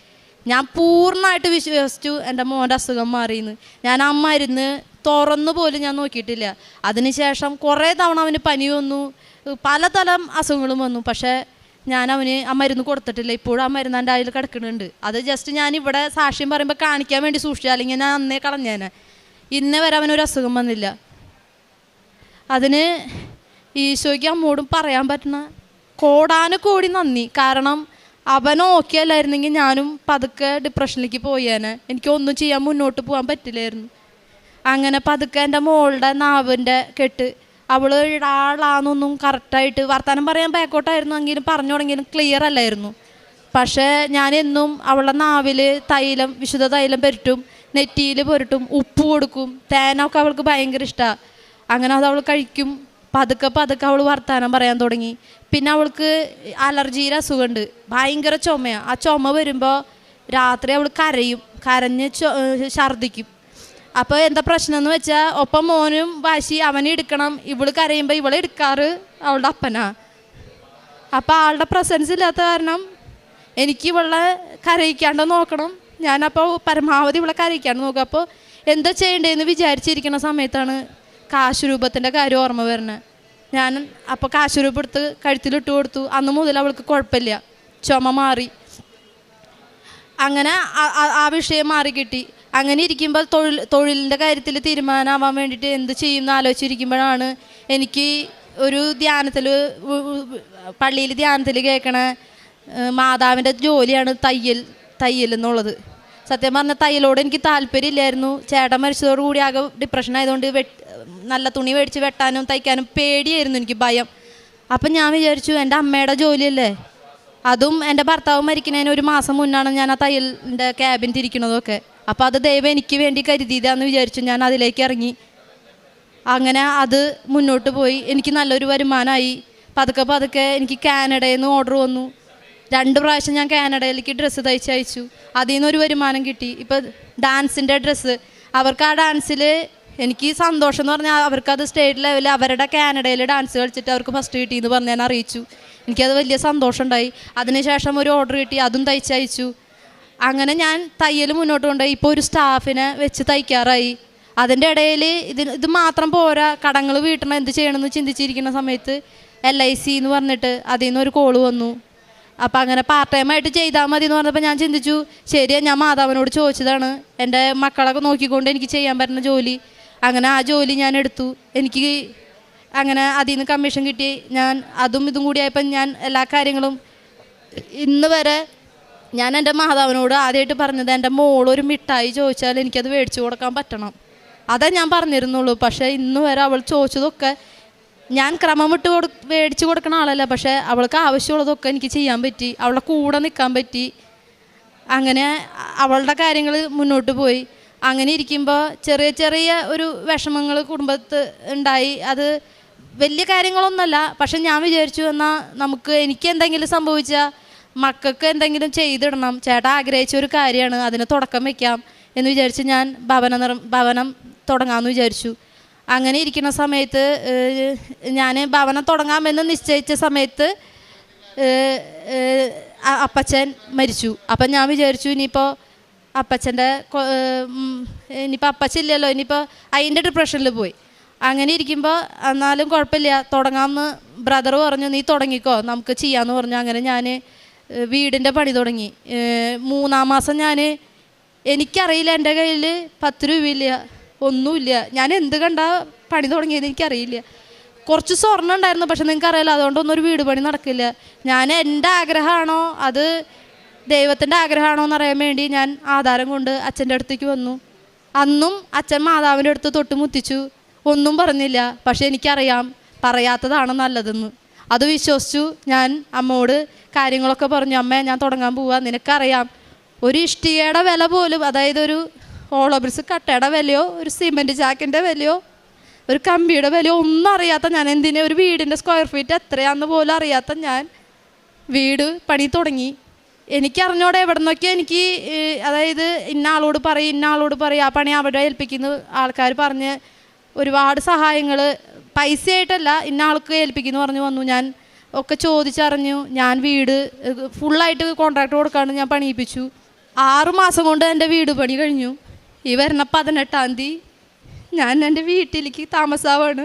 ഞാൻ പൂർണമായിട്ട് വിശ്വസിച്ചു എന്റെ മോന്റെ അസുഖം മാറിയെന്ന് ഞാൻ ആ മരുന്ന് തുറന്നു പോലും ഞാൻ നോക്കിയിട്ടില്ല. അതിനുശേഷം കുറേ തവണ അവന് പനി വന്നു പലതരം അസുഖങ്ങളും വന്നു. പക്ഷേ ഞാൻ അവന് ആ മരുന്ന് കൊടുത്തിട്ടില്ല. ഇപ്പോഴും ആ മരുന്ന് എന്റെ അതിൽ കിടക്കുന്നുണ്ട്. അത് ജസ്റ്റ് ഞാൻ ഇവിടെ സാക്ഷ്യം പറയുമ്പോൾ കാണിക്കാൻ വേണ്ടി സൂക്ഷിച്ചു. അല്ലെങ്കിൽ ഞാൻ അന്നേ കളഞ്ഞേനെ. ഇന്നേ വരെ അവനൊരു അസുഖം വന്നില്ല. അതിന് ഈശോയ്ക്ക് അമ്മോടും പറയാൻ പറ്റുന്ന കോടാന് കോടി നന്ദി. കാരണം അവൻ ഓക്കെ അല്ലായിരുന്നെങ്കിൽ ഞാനും പതുക്കെ ഡിപ്രഷനിലേക്ക് പോയേനെ. എനിക്കൊന്നും ചെയ്യാൻ മുന്നോട്ട് പോകാൻ പറ്റില്ലായിരുന്നു. അങ്ങനെ പതുക്കെ എന്റെ മോളുടെ നാവിന്റെ കെട്ട് അവൾ ഒരാളാണെന്നൊന്നും കറക്റ്റായിട്ട് വർത്തമാനം പറയാൻ ബാക്കോട്ടായിരുന്നു എങ്കിലും പറഞ്ഞു തുടങ്ങിയാലും ക്ലിയർ അല്ലായിരുന്നു. പക്ഷേ ഞാൻ എന്നും അവളുടെ നാവിൽ തൈലം വിശുദ്ധ തൈലം പുരട്ടും നെറ്റിയിൽ പുരട്ടും ഉപ്പ് കൊടുക്കും. തേനൊക്കെ അവൾക്ക് ഭയങ്കര ഇഷ്ടമാണ് അങ്ങനെ അത് അവൾ കഴിക്കും. പതുക്കെ പതുക്കെ അവൾ വർത്തമാനം പറയാൻ തുടങ്ങി. പിന്നെ അവൾക്ക് അലർജിയുടെ അസുഖമുണ്ട്. ഭയങ്കര ചുമയാണ് ആ ചുമ വരുമ്പോൾ രാത്രി അവൾ കരയും. കരഞ്ഞ് ഛർദിക്കും അപ്പോൾ എന്താ പ്രശ്നം എന്ന് വെച്ചാൽ ഒപ്പം മോനും വാശി അവനെ എടുക്കണം. ഇവൾ കരയുമ്പോൾ ഇവളെ എടുക്കാറ് അവളുടെ അപ്പനാ. അപ്പോൾ ആളുടെ പ്രസൻസ് ഇല്ലാത്ത കാരണം എനിക്ക് ഇവളെ കരയിക്കാണ്ട് നോക്കണം. ഞാനപ്പോൾ പരമാവധി ഇവളെ കരയിക്കാണ്ട് നോക്കുക അപ്പോൾ എന്താ ചെയ്യേണ്ടതെന്ന് വിചാരിച്ചിരിക്കുന്ന സമയത്താണ് കാശുരൂപത്തിന്റെ കാര്യം ഓർമ്മ വരുന്നത് ഞാൻ അപ്പോൾ കാശുരൂപം എടുത്ത് കഴുത്തിലിട്ട് കൊടുത്തു. അന്ന് മുതൽ അവൾക്ക് കുഴപ്പമില്ല. ചുമ മാറി. അങ്ങനെ ആ വിഷയം മാറി കിട്ടി. അങ്ങനെ ഇരിക്കുമ്പോൾ തൊഴിൽ തൊഴിലിന്റെ കാര്യത്തിൽ തീരുമാനമാവാൻ വേണ്ടിയിട്ട് എന്ത് ചെയ്യുമെന്ന് ആലോചിച്ചിരിക്കുമ്പോഴാണ് എനിക്ക് ഒരു ധ്യാനത്തിൽ പള്ളിയിൽ ധ്യാനത്തിൽ കേൾക്കണ മാതാവിന്റെ ജോലിയാണ് തയ്യൽ തയ്യൽ എന്നുള്ളത്. സത്യം പറഞ്ഞാൽ തയ്യലോട് എനിക്ക് താല്പര്യമില്ലായിരുന്നു. ചേട്ടൻ മരിച്ചതോടുകൂടി ആകെ ഡിപ്രഷൻ ആയതുകൊണ്ട് നല്ല തുണി മേടിച്ച് വെട്ടാനും തയ്ക്കാനും പേടിയായിരുന്നു എനിക്ക് ഭയം. അപ്പം ഞാൻ വിചാരിച്ചു എന്റെ അമ്മയുടെ ജോലിയല്ലേ? അതും എന്റെ ഭർത്താവ് മരിക്കുന്നതിന് ഒരു മാസം മുന്നാണ് ഞാൻ ആ തയ്യലിന്റെ ക്യാബിൻ തിരിക്കണതൊക്കെ അപ്പോൾ അത് ദൈവം എനിക്ക് വേണ്ടി കരുതിയതാന്ന് വിചാരിച്ചു. ഞാൻ അതിലേക്ക് ഇറങ്ങി. അങ്ങനെ അത് മുന്നോട്ട് പോയി. എനിക്ക് നല്ലൊരു വരുമാനമായി പതുക്കെ പതുക്കെ എനിക്ക് കാനഡയിൽ നിന്ന് ഓർഡർ വന്നു. രണ്ട് പ്രാവശ്യം ഞാൻ കാനഡയിലേക്ക് ഡ്രസ്സ് തയ്ച്ച് അയച്ചു. അതിൽ നിന്നൊരു വരുമാനം കിട്ടി. ഇപ്പോൾ ഡാൻസിന്റെ ഡ്രസ്സ് അവർക്ക് ആ ഡാൻസിൽ എനിക്ക് സന്തോഷം എന്ന് പറഞ്ഞാൽ അവർക്കത് സ്റ്റേറ്റ് ലെവലിൽ അവരുടെ കാനഡയിൽ ഡാൻസ് കളിച്ചിട്ട് അവർക്ക് ഫസ്റ്റ് കിട്ടിയെന്ന് പറഞ്ഞ് ഞാൻ അറിയിച്ചു. എനിക്കത് വലിയ സന്തോഷമുണ്ടായി അതിനുശേഷം ഒരു ഓർഡർ കിട്ടി. അതും തയ്ച്ചയച്ചു അങ്ങനെ ഞാൻ തയ്യൽ മുന്നോട്ട് കൊണ്ടുപോയി. ഇപ്പോൾ ഒരു സ്റ്റാഫിനെ വെച്ച് തയ്ക്കാറായി. അതിന്റെ ഇടയിൽ ഇത് ഇത് മാത്രം പോരാ. കടങ്ങൾ വീട്ടണം എന്ത് ചെയ്യണമെന്ന് ചിന്തിച്ചിരിക്കുന്ന സമയത്ത് എൽ ഐ സി എന്ന് പറഞ്ഞിട്ട് അതിൽ നിന്ന് ഒരു കോൾ വന്നു. അപ്പം അങ്ങനെ പാർട്ട് ടൈം ആയിട്ട് ചെയ്താൽ മതി എന്ന് പറഞ്ഞപ്പോൾ ഞാൻ ചിന്തിച്ചു ശരിയാ ഞാൻ മാതാവിനോട് ചോദിച്ചതാണ്. എന്റെ മക്കളൊക്കെ നോക്കിക്കൊണ്ട് എനിക്ക് ചെയ്യാൻ പറ്റുന്ന ജോലി. അങ്ങനെ ആ ജോലി ഞാൻ എടുത്തു. എനിക്ക് അങ്ങനെ അതിൽ നിന്ന് കമ്മീഷൻ കിട്ടി. ഞാൻ അതും ഇതും കൂടി ആയപ്പോൾ ഞാൻ എല്ലാ കാര്യങ്ങളും ഇന്ന് വരെ ഞാൻ എന്റെ മാതാവിനോട് ആദ്യമായിട്ട് പറഞ്ഞത് എന്റെ ഒരു മിഠായി ചോദിച്ചാൽ എനിക്കത് മേടിച്ചു കൊടുക്കാൻ പറ്റണം. അതേ ഞാൻ പറഞ്ഞിരുന്നുള്ളൂ. പക്ഷേ ഇന്ന് വരെ അവൾ ചോദിച്ചതൊക്കെ ഞാൻ ക്രമം വിട്ട് കൊടു മേടിച്ചു കൊടുക്കണ ആളല്ല. പക്ഷേ അവൾക്ക് ആവശ്യമുള്ളതൊക്കെ എനിക്ക് ചെയ്യാൻ പറ്റി. അവളുടെ കൂടെ നിൽക്കാൻ പറ്റി. അങ്ങനെ അവളുടെ കാര്യങ്ങൾ മുന്നോട്ട് പോയി. അങ്ങനെ ഇരിക്കുമ്പോൾ ചെറിയ ചെറിയ ഒരു വിഷമങ്ങൾ കുടുംബത്ത് ഉണ്ടായി. അത് വലിയ കാര്യങ്ങളൊന്നല്ല പക്ഷെ ഞാൻ വിചാരിച്ചു എന്നാൽ നമുക്ക് എനിക്ക് എന്തെങ്കിലും സംഭവിച്ചാൽ മക്കൾക്ക് എന്തെങ്കിലും ചെയ്തിടണം. ചേട്ടാ ആഗ്രഹിച്ച ഒരു കാര്യമാണ്. അതിന് തുടക്കം വെക്കാം എന്ന് വിചാരിച്ച് ഞാൻ ഭവന നിർ ഭവനം തുടങ്ങാമെന്ന് വിചാരിച്ചു. അങ്ങനെ ഇരിക്കുന്ന സമയത്ത് ഞാൻ ഭവനം തുടങ്ങാമെന്ന് നിശ്ചയിച്ച സമയത്ത് അപ്പച്ചൻ മരിച്ചു. അപ്പം ഞാൻ വിചാരിച്ചു ഇനിയിപ്പോൾ അപ്പച്ചന്റെ ഇനിയിപ്പോൾ അപ്പച്ചില്ലല്ലോ ഇനിയിപ്പോൾ അതിന്റെ ഡിപ്രഷനിൽ പോയി. അങ്ങനെ ഇരിക്കുമ്പോൾ എന്നാലും കുഴപ്പമില്ല തുടങ്ങാമെന്ന് ബ്രദർ പറഞ്ഞു നീ തുടങ്ങിക്കോ നമുക്ക് ചെയ്യാമെന്ന് പറഞ്ഞു. അങ്ങനെ ഞാൻ വീടിന്റെ പണി തുടങ്ങി. മൂന്നാം മാസം ഞാൻ എനിക്കറിയില്ല എന്റെ കയ്യിൽ പത്ത് രൂപയില്ല ഒന്നുമില്ല. ഞാൻ എന്ത് കണ്ട പണി തുടങ്ങിയത് എനിക്കറിയില്ല. കുറച്ച് സ്വർണം ഉണ്ടായിരുന്നു പക്ഷെ നിങ്ങൾക്ക് അറിയില്ല അതുകൊണ്ടൊന്നും ഒരു വീട് പണി നടക്കില്ല. ഞാൻ എന്റെ ആഗ്രഹമാണോ അത് ദൈവത്തിന്റെ ആഗ്രഹമാണോ എന്നറിയാൻ വേണ്ടി ഞാൻ ആധാരം കൊണ്ട് അച്ഛന്റെ അടുത്തേക്ക് വന്നു. അന്നും അച്ഛൻ മാതാവിന്റെ അടുത്ത് തൊട്ട് മുത്തിച്ചു ഒന്നും പറഞ്ഞില്ല പക്ഷെ എനിക്കറിയാം പറയാത്തതാണ് നല്ലതെന്ന്. അത് വിശ്വസിച്ചു. ഞാൻ അമ്മോട് കാര്യങ്ങളൊക്കെ പറഞ്ഞു അമ്മേ ഞാൻ തുടങ്ങാൻ പോവാ നിനക്കറിയാം. ഒരു ഇഷ്ടികയുടെ വില പോലും അതായത് ഒരു ഓളോബ്രിസ് കട്ടയുടെ വിലയോ ഒരു സിമെന്റ് ചാക്കിന്റെ വിലയോ ഒരു കമ്പിയുടെ വിലയോ ഒന്നും അറിയാത്ത ഞാൻ. എന്തിനെ? ഒരു വീടിന്റെ സ്ക്വയർ ഫീറ്റ് എത്രയാണെന്ന് പോലും അറിയാത്ത ഞാൻ വീട് പണി തുടങ്ങി. എനിക്കറിഞ്ഞോടെ എവിടെ നിന്നൊക്കെ എനിക്ക് അതായത് ഇന്ന ആളോട് പറയും ഇന്ന ആളോട് പറയും. ആ പണി അവിടെ ഏൽപ്പിക്കുന്നു ആൾക്കാർ പറഞ്ഞ് ഒരുപാട് സഹായങ്ങൾ പൈസയായിട്ടല്ല ഇന്ന ആൾക്ക് ഏൽപ്പിക്കുന്നു പറഞ്ഞു വന്നു. ഞാൻ ഒക്കെ ചോദിച്ചറിഞ്ഞു. ഞാൻ വീട് ഫുള്ളായിട്ട് കോൺട്രാക്ട് കൊടുക്കാണ്ട് ഞാൻ പണിയിപ്പിച്ചു. ആറ് മാസം കൊണ്ട് എന്റെ വീട് പണി കഴിഞ്ഞു. ഈ വരുന്ന പതിനെട്ടാം തീയതി ഞാൻ എന്റെ വീട്ടിലേക്ക് താമസാവാണ്.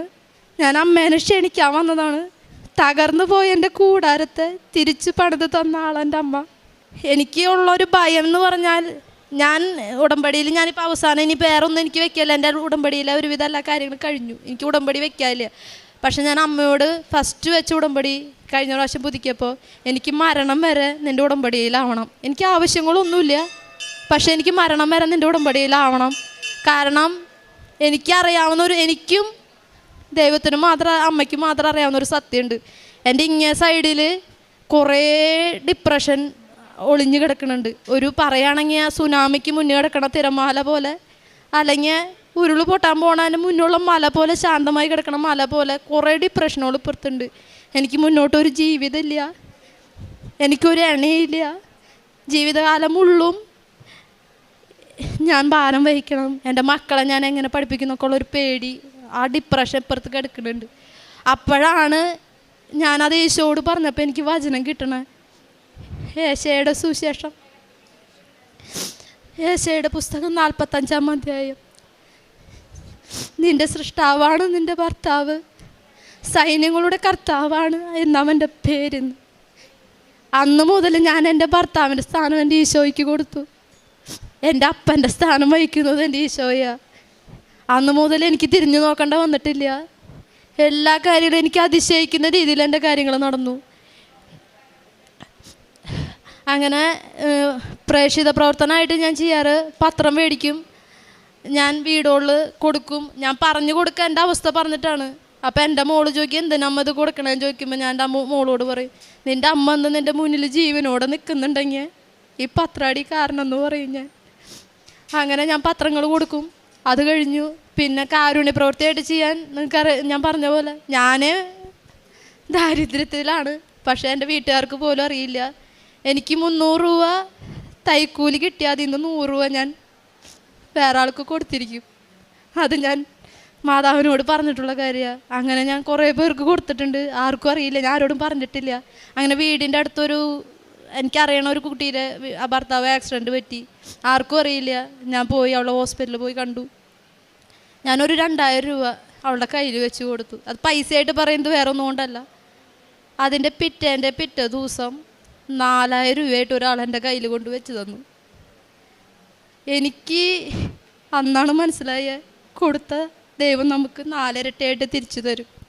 ഞാൻ അമ്മേനെ ക്ഷണിക്കാൻ വന്നതാണ്. തകർന്നു പോയ എന്റെ കൂടാരത്തെ തിരിച്ച് പണിത് തന്ന ആളെന്റെ അമ്മ. എനിക്ക് ഉള്ളൊരു ഭയം എന്ന് പറഞ്ഞാൽ ഞാൻ ഉടമ്പടിയിൽ ഞാനിപ്പോൾ അവസാനം ഇനി വേറൊന്നും എനിക്ക് വെക്കില്ല. എന്റെ ഉടമ്പടിയിൽ ഒരുവിധ എല്ലാ കാര്യങ്ങളും കഴിഞ്ഞു. എനിക്ക് ഉടമ്പടി വെക്കാനില്ല. പക്ഷെ ഞാൻ അമ്മയോട് ഫസ്റ്റ് വെച്ച ഉടമ്പടി കഴിഞ്ഞ പ്രാവശ്യം പുതുക്കിയപ്പോൾ എനിക്ക് മരണം വരെ നിന്റെ ഉടമ്പടിയിലാവണം. എനിക്ക് ആവശ്യങ്ങളൊന്നുമില്ല. പക്ഷെ എനിക്ക് മരണം വരെ നിന്റെ ഉടമ്പടിയിലാവണം. കാരണം എനിക്കറിയാവുന്ന ഒരു എനിക്കും ദൈവത്തിന് മാത്രം അമ്മയ്ക്ക് മാത്രം അറിയാവുന്ന ഒരു സത്യമുണ്ട്. എന്റെ ഇങ്ങേ സൈഡിൽ കുറേ ഡിപ്രഷൻ ഒളിഞ്ഞു കിടക്കുന്നുണ്ട് ഒരു പറയുകയാണെങ്കിൽ ആ സുനാമിക്ക് മുന്നേ കിടക്കണ തിരമാല പോലെ. അല്ലെങ്കിൽ ഉരുൾ പൊട്ടാൻ പോണതിന് മുന്നുള്ള മല പോലെ ശാന്തമായി കിടക്കണ മല പോലെ കുറേ ഡിപ്രഷനുകൾ ഇപ്പുറത്തുണ്ട്. എനിക്ക് മുന്നോട്ടൊരു ജീവിതമില്ല. എനിക്കൊരു എണയില്ല ജീവിതകാലം മുള്ളും ഞാൻ ഭാരം വഹിക്കണം. എന്റെ മക്കളെ ഞാൻ എങ്ങനെ പഠിപ്പിക്കുന്നൊക്കെ ഉള്ളൊരു പേടി. ആ ഡിപ്രഷൻ ഇപ്പുറത്ത് കിടക്കുന്നുണ്ട് അപ്പോഴാണ് ഞാനത് യേശുവോട് പറഞ്ഞപ്പോൾ എനിക്ക് വചനം കിട്ടണേ. ഏശയുടെ സുശേഷം ഏശയുടെ പുസ്തകം നാൽപ്പത്തഞ്ചാം അധ്യായം. നിന്റെ സൃഷ്ടാവാണ് നിന്റെ ഭർത്താവ്. സൈന്യങ്ങളുടെ കർത്താവാണ് എന്നവന്റെ പേരെന്ന് അന്ന് മുതൽ ഞാൻ എന്റെ ഭർത്താവിന്റെ സ്ഥാനം എന്റെ ഈശോയ്ക്ക് കൊടുത്തു. എന്റെ അപ്പന്റെ സ്ഥാനം വഹിക്കുന്നത് എന്റെ ഈശോയ. അന്ന് മുതൽ എനിക്ക് തിരിഞ്ഞു നോക്കേണ്ട വന്നിട്ടില്ല. എല്ലാ കാര്യങ്ങളും എനിക്ക് അതിശയിക്കുന്ന രീതിയിൽ എന്റെ കാര്യങ്ങൾ നടന്നു. അങ്ങനെ പ്രേക്ഷിത പ്രവർത്തനമായിട്ട് ഞാൻ ചെയ്യാറ്. പത്രം മേടിക്കും. ഞാൻ വീടുകളിൽ കൊടുക്കും. ഞാൻ പറഞ്ഞു കൊടുക്കുക. എന്റെ അവസ്ഥ പറഞ്ഞിട്ടാണ്. അപ്പം എന്റെ മോൾ ചോദിക്കും എന്തിനാ അമ്മ ഇത് കൊടുക്കണമെന്ന് ചോദിക്കുമ്പോൾ ഞാൻ എന്റെ അമ്മ മോളോട് പറയും നിന്റെ അമ്മ എന്ന് നിന്റെ മുന്നിൽ ജീവനോടെ നിൽക്കുന്നുണ്ടെങ്കിൽ ഈ പത്രാടി കാരണം എന്ന് പറയും ഞാൻ. അങ്ങനെ ഞാൻ പത്രങ്ങൾ കൊടുക്കും. അത് കഴിഞ്ഞു. പിന്നെ കാരുണ്യ പ്രവൃത്തിയായിട്ട് ചെയ്യാൻ നിങ്ങൾക്കറിയാം ഞാൻ പറഞ്ഞ പോലെ ഞാൻ ദാരിദ്ര്യത്തിലാണ്. പക്ഷേ എന്റെ വീട്ടുകാർക്ക് പോലും അറിയില്ല. എനിക്ക് മുന്നൂറ് രൂപ തൈക്കൂലി കിട്ടിയാൽ അതിൽ നിന്ന് നൂറ് രൂപ ഞാൻ വേറെ ആൾക്ക് കൊടുത്തിരിക്കും. അത് ഞാൻ മാതാവിനോട് പറഞ്ഞിട്ടുള്ള കാര്യമാണ് അങ്ങനെ ഞാൻ കുറേ പേർക്ക് കൊടുത്തിട്ടുണ്ട്. ആർക്കും അറിയില്ല. ഞാൻ ആരോടും പറഞ്ഞിട്ടില്ല. അങ്ങനെ വീടിന്റെ അടുത്തൊരു എനിക്കറിയണ ഒരു ആ ഭർത്താവ് ആക്സിഡന്റ് പറ്റി. ആർക്കും അറിയില്ല. ഞാൻ പോയി അവളെ ഹോസ്പിറ്റലിൽ പോയി കണ്ടു. ഞാനൊരു രണ്ടായിരം രൂപ അവളുടെ കയ്യിൽ വെച്ച് കൊടുത്തു. അത് പൈസയായിട്ട് പറയുന്നത് വേറെ ഒന്നും കൊണ്ടല്ല. അതിന്റെ പിറ്റേന്റെ പിറ്റേ ദിവസം നാലായിരം രൂപയായിട്ട് ഒരാൾ എന്റെ കയ്യിൽ കൊണ്ട് വെച്ച് തന്നു. എനിക്ക് അന്നാണ് മനസ്സിലായ കൊടുത്ത ദൈവം നമുക്ക് നാലിരട്ടിയായിട്ട് തിരിച്ചു തരും.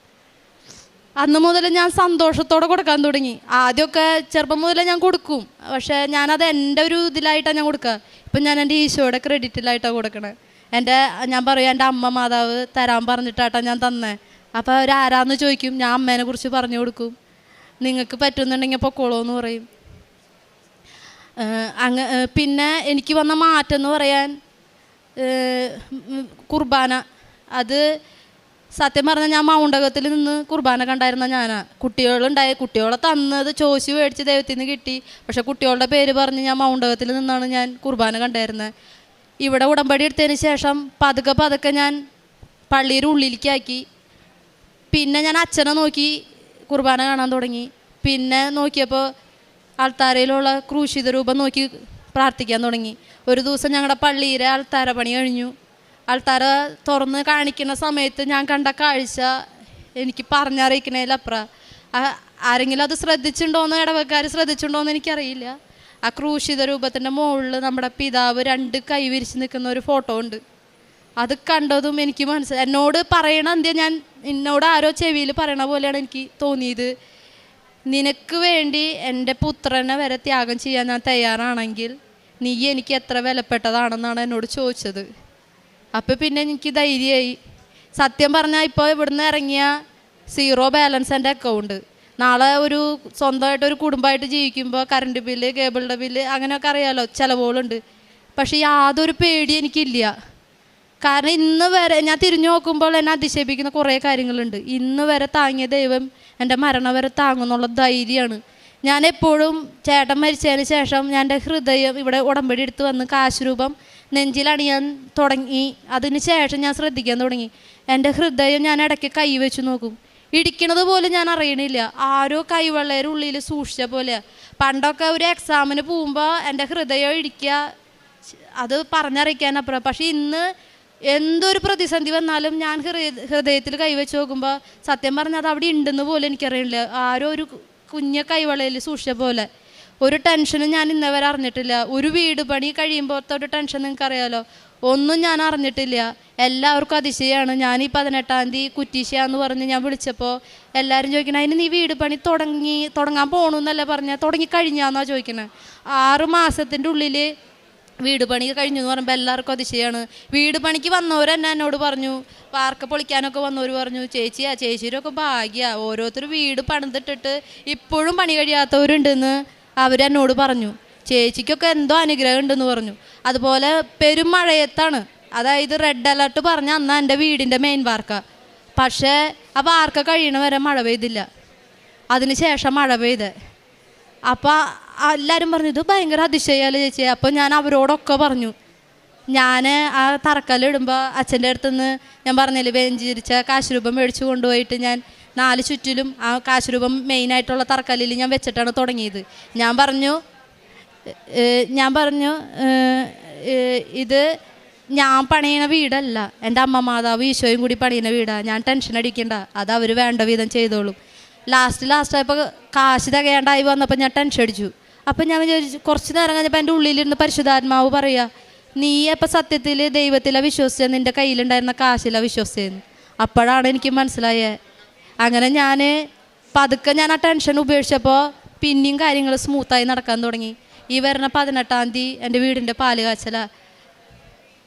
അന്ന് മുതൽ ഞാൻ സന്തോഷത്തോടെ കൊടുക്കാൻ തുടങ്ങി. ആദ്യമൊക്കെ ചെറുപ്പം മുതലേ ഞാൻ കൊടുക്കും. പക്ഷേ ഞാനത് എന്റെ ഒരു ഇതിലായിട്ടാണ് ഞാൻ കൊടുക്കുക. ഇപ്പം ഞാൻ എന്റെ ഈശോയുടെ ക്രെഡിറ്റിലായിട്ടാണ് കൊടുക്കണേ. എന്റെ ഞാൻ പറയും എന്റെ അമ്മ മാതാവ് തരാൻ പറഞ്ഞിട്ടാട്ടാ ഞാൻ തന്നേ. അപ്പോൾ അവരാരാന്ന് ചോദിക്കും. ഞാൻ അമ്മേനെ കുറിച്ച് പറഞ്ഞു കൊടുക്കും. നിങ്ങൾക്ക് പറ്റുന്നുണ്ടെങ്കിൽ പൊക്കോളൂ എന്ന് പറയും. അങ്ങ് പിന്നെ എനിക്ക് വന്ന മാറ്റം എന്ന് പറയാൻ കുർബാന. അത് സത്യം പറഞ്ഞാൽ ഞാൻ മൗണ്ടകത്തിൽ നിന്ന് കുർബാന കണ്ടായിരുന്ന ഞാനാ. കുട്ടികളുണ്ടായ കുട്ടികളെ തന്നത് ചോശി മേടിച്ച് ദൈവത്തിൽ നിന്ന് കിട്ടി. പക്ഷെ കുട്ടികളുടെ പേര് പറഞ്ഞ് ഞാൻ മൗണ്ടകത്തിൽ നിന്നാണ് ഞാൻ കുർബാന കണ്ടായിരുന്നത് ഇവിടെ ഉടമ്പടി എടുത്തതിന് ശേഷം പതുക്കെ പതുക്കെ ഞാൻ പള്ളിയുടെ ഉള്ളിലേക്കാക്കി പിന്നെ ഞാൻ അച്ഛനെ നോക്കി. കുർബാന കാണാൻ തുടങ്ങി. പിന്നെ നോക്കിയപ്പോൾ ആൾത്താരയിലുള്ള ക്രൂശിത രൂപം നോക്കി പ്രാർത്ഥിക്കാൻ തുടങ്ങി. ഒരു ദിവസം ഞങ്ങളുടെ പള്ളിയിലെ ആൾത്താര പണി കഴിഞ്ഞു. ആൾത്താര തുറന്ന് കാണിക്കുന്ന സമയത്ത് ഞാൻ കണ്ട കാഴ്ച എനിക്ക് പറഞ്ഞറിയിക്കണേലപ്പുറ. ആ- ആരെങ്കിലും അത് ശ്രദ്ധിച്ചിട്ടുണ്ടോയെന്ന് ഇടവക്കാർ ശ്രദ്ധിച്ചിട്ടുണ്ടോയെന്ന് എനിക്കറിയില്ല. ആ ക്രൂശിത രൂപത്തിന്റെ മുകളിൽ നമ്മുടെ പിതാവ് രണ്ട് കൈ വിരിച്ച് നിൽക്കുന്ന ഒരു ഫോട്ടോ ഉണ്ട്. അത് കണ്ടതും എനിക്ക് മനസ്സിലായി എന്നോട് പറയണ എന്തിയാ ഞാൻ എന്നോട് ആരോ ചെവിയിൽ പറയണ പോലെയാണ് എനിക്ക് തോന്നിയത്. നിനക്ക് വേണ്ടി എന്റെ പുത്രനെ വരെ ത്യാഗം ചെയ്യാൻ ഞാൻ തയ്യാറാണെങ്കിൽ നീ എനിക്ക് എത്ര വിലപ്പെട്ടതാണെന്നാണ് എന്നോട് ചോദിച്ചത്. അപ്പോൾ പിന്നെ എനിക്ക് ധൈര്യമായി. സത്യം പറഞ്ഞാൽ ഇപ്പോൾ ഇവിടുന്ന് ഇറങ്ങിയ സീറോ ബാലൻസ് എന്റെ അക്കൗണ്ട് നാളെ ഒരു സ്വന്തമായിട്ട് ഒരു കുടുംബമായിട്ട് ജീവിക്കുമ്പോൾ കറണ്ട് ബില്ല് കേബിളിന്റെ ബില്ല് അങ്ങനെയൊക്കെ അറിയാമല്ലോ ചിലവുകളുണ്ട്. പക്ഷേ യാതൊരു പേടി എനിക്കില്ല. കാരണം ഇന്ന് വരെ ഞാൻ തിരിഞ്ഞു നോക്കുമ്പോൾ എന്നെ അതിശയിപ്പിക്കുന്ന കുറേ കാര്യങ്ങളുണ്ട്. ഇന്ന് വരെ താങ്ങിയ ദൈവം എന്റെ മരണം വരെ താങ്ങുന്നുള്ള ധൈര്യമാണ്. ഞാൻ എപ്പോഴും ചേട്ടൻ മരിച്ചതിന് ശേഷം ഞാൻ എന്റെ ഹൃദയം ഇവിടെ ഉടമ്പടി എടുത്ത് വന്ന് കാശുരൂപം നെഞ്ചിലണിയാൻ തുടങ്ങി. അതിന് ശേഷം ഞാൻ ശ്രദ്ധിക്കാൻ തുടങ്ങി. എന്റെ ഹൃദയം ഞാൻ ഇടയ്ക്ക് കൈ വെച്ച് നോക്കും. ഇടിക്കണത് പോലും ഞാൻ അറിയണില്ല. ആരോ കൈവെള്ളയുടെ ഉള്ളിൽ സൂക്ഷിച്ച പോലെ പണ്ടൊക്കെ ഒരു എക്സാമിന് പോകുമ്പോൾ എന്റെ ഹൃദയം ഇടിക്കുക അത് പറഞ്ഞറിയിക്കാനപ്പുറം പക്ഷേ ഇന്ന് എന്തൊരു പ്രതിസന്ധി വന്നാലും ഞാൻ ഹൃദയ ഹൃദയത്തിൽ കൈവച്ച് നോക്കുമ്പോൾ സത്യം പറഞ്ഞാൽ അത് അവിടെ ഉണ്ടെന്ന് പോലും എനിക്കറിയില്ല. ആരോ ഒരു കുഞ്ഞ കൈവളയിൽ സൂക്ഷിച്ച പോലെ. ഒരു ടെൻഷനും ഞാൻ ഇന്നവരെ അറിഞ്ഞിട്ടില്ല. ഒരു വീട് പണി കഴിയുമ്പോഴത്തെ ഒരു ടെൻഷൻ നിങ്ങൾക്ക് അറിയാലോ ഒന്നും ഞാൻ അറിഞ്ഞിട്ടില്ല. എല്ലാവർക്കും അതിശയമാണ് ഞാൻ ഈ പതിനെട്ടാം തീയതി കുറ്റീശ എന്ന് പറഞ്ഞ് ഞാൻ വിളിച്ചപ്പോൾ എല്ലാവരും ചോദിക്കണം അതിന് നീ വീട് പണി തുടങ്ങി തുടങ്ങാൻ പോകണമെന്നല്ല പറഞ്ഞാൽ തുടങ്ങി കഴിഞ്ഞാന്നാ ചോദിക്കണേ? ആറ് മാസത്തിന്റെ ഉള്ളിൽ വീട് പണി കഴിഞ്ഞു എന്ന് പറയുമ്പോൾ എല്ലാവർക്കും അതിശയമാണ് വീട് പണിക്ക് വന്നവർ തന്നെ എന്നോട് പറഞ്ഞു. പാർക്ക് പൊളിക്കാനൊക്കെ വന്നവർ പറഞ്ഞു ചേച്ചിയാ ചേച്ചിയൊക്കെ ഭാഗ്യ. ഓരോരുത്തർ വീട് പണിതിട്ടിട്ട് ഇപ്പോഴും പണി കഴിയാത്തവരുണ്ടെന്ന് അവരെന്നോട് പറഞ്ഞു. ചേച്ചിക്കൊക്കെ എന്തോ അനുഗ്രഹം ഉണ്ടെന്ന് പറഞ്ഞു. അതുപോലെ പെരുമഴയത്താണ് അതായത് റെഡ് അലർട്ട് പറഞ്ഞ അന്ന് എന്റെ വീടിന്റെ മെയിൻ പാർക്ക. പക്ഷേ ആ പാർക്ക കഴിയണ വരെ മഴ പെയ്തില്ല. അതിന് ശേഷം മഴ പെയ്തേ. അപ്പോൾ എല്ലാവരും പറഞ്ഞു ഇത് ഭയങ്കര അതിശയല്ലേ ചേച്ചി. അപ്പോൾ ഞാൻ അവരോടൊക്കെ പറഞ്ഞു. ഞാൻ ആ തറക്കല്ലിടുമ്പോൾ അച്ഛന്റെ അടുത്ത് നിന്ന് ഞാൻ പറഞ്ഞില്ലേ വെഞ്ചിരിച്ച കാശുരൂപം മേടിച്ചു കൊണ്ടുപോയിട്ട് ഞാൻ നാല് ചുറ്റിലും ആ കാശുരൂപം മെയിനായിട്ടുള്ള തറക്കല്ലിൽ ഞാൻ വെച്ചിട്ടാണ് തുടങ്ങിയത്. ഞാൻ പറഞ്ഞു ഞാൻ പറഞ്ഞു ഇത് ഞാൻ പണിയണ വീടല്ല. എന്റെ അമ്മ മാതാവ് ഈശോയും കൂടി പണിയുന്ന വീടാണ് ഞാൻ ടെൻഷൻ അടിക്കണ്ട. അത് അവർ വേണ്ട വിധം ചെയ്തോളും. ലാസ്റ്റ് ലാസ്റ്റ് ആയപ്പോൾ കാശ് തികയാണ്ടായി വന്നപ്പോൾ ഞാൻ ടെൻഷൻ അടിച്ചു. അപ്പം ഞാൻ വിചാരിച്ചു കുറച്ച് നേരം കഴിഞ്ഞപ്പോൾ എന്റെ ഉള്ളിലിരുന്ന് പരിശുദ്ധാത്മാവ് പറയുക നീ അപ്പം സത്യത്തിൽ ദൈവത്തിലെ വിശ്വസിച്ചത് നിന്റെ കയ്യിലുണ്ടായിരുന്ന കാശിലാണ് വിശ്വസിച്ചതെന്ന് അപ്പോഴാണ് എനിക്ക് മനസ്സിലായത് അങ്ങനെ ഞാൻ പതുക്കെ ഞാൻ ആ ടെൻഷൻ ഉപേക്ഷിച്ചപ്പോൾ പിന്നെയും കാര്യങ്ങൾ സ്മൂത്തായി നടക്കാൻ തുടങ്ങി. ഈ വരുന്ന പതിനെട്ടാം തീയതി എന്റെ വീടിന്റെ പാൽ കാച്ചല.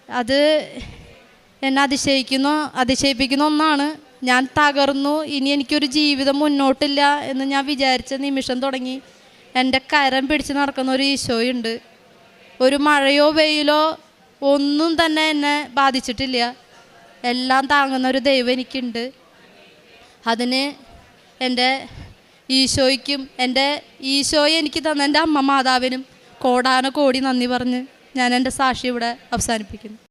അത് എന്നെ അതിശയിക്കുന്നു അതിശയിപ്പിക്കുന്ന ഒന്നാണ്. ഞാൻ തകർന്നു ഇനി എനിക്കൊരു ജീവിതം മുന്നോട്ടില്ല എന്ന് ഞാൻ വിചാരിച്ച നിമിഷം തുടങ്ങി. എന്റെ കരം പിടിച്ച് നടക്കുന്ന ഒരു ഈശോയുണ്ട്. ഒരു മഴയോ വെയിലോ ഒന്നും തന്നെ എന്നെ ബാധിച്ചിട്ടില്ല. എല്ലാം താങ്ങുന്ന ഒരു ദൈവം എനിക്കുണ്ട്. അതിന് എന്റെ ഈശോയ്ക്കും എന്റെ ഈശോയെ എനിക്ക് തന്ന എന്റെ അമ്മ മാതാവിനും കോടാന കോടി നന്ദി പറഞ്ഞ് ഞാൻ എന്റെ സാക്ഷി ഇവിടെ അവസാനിപ്പിക്കുന്നു.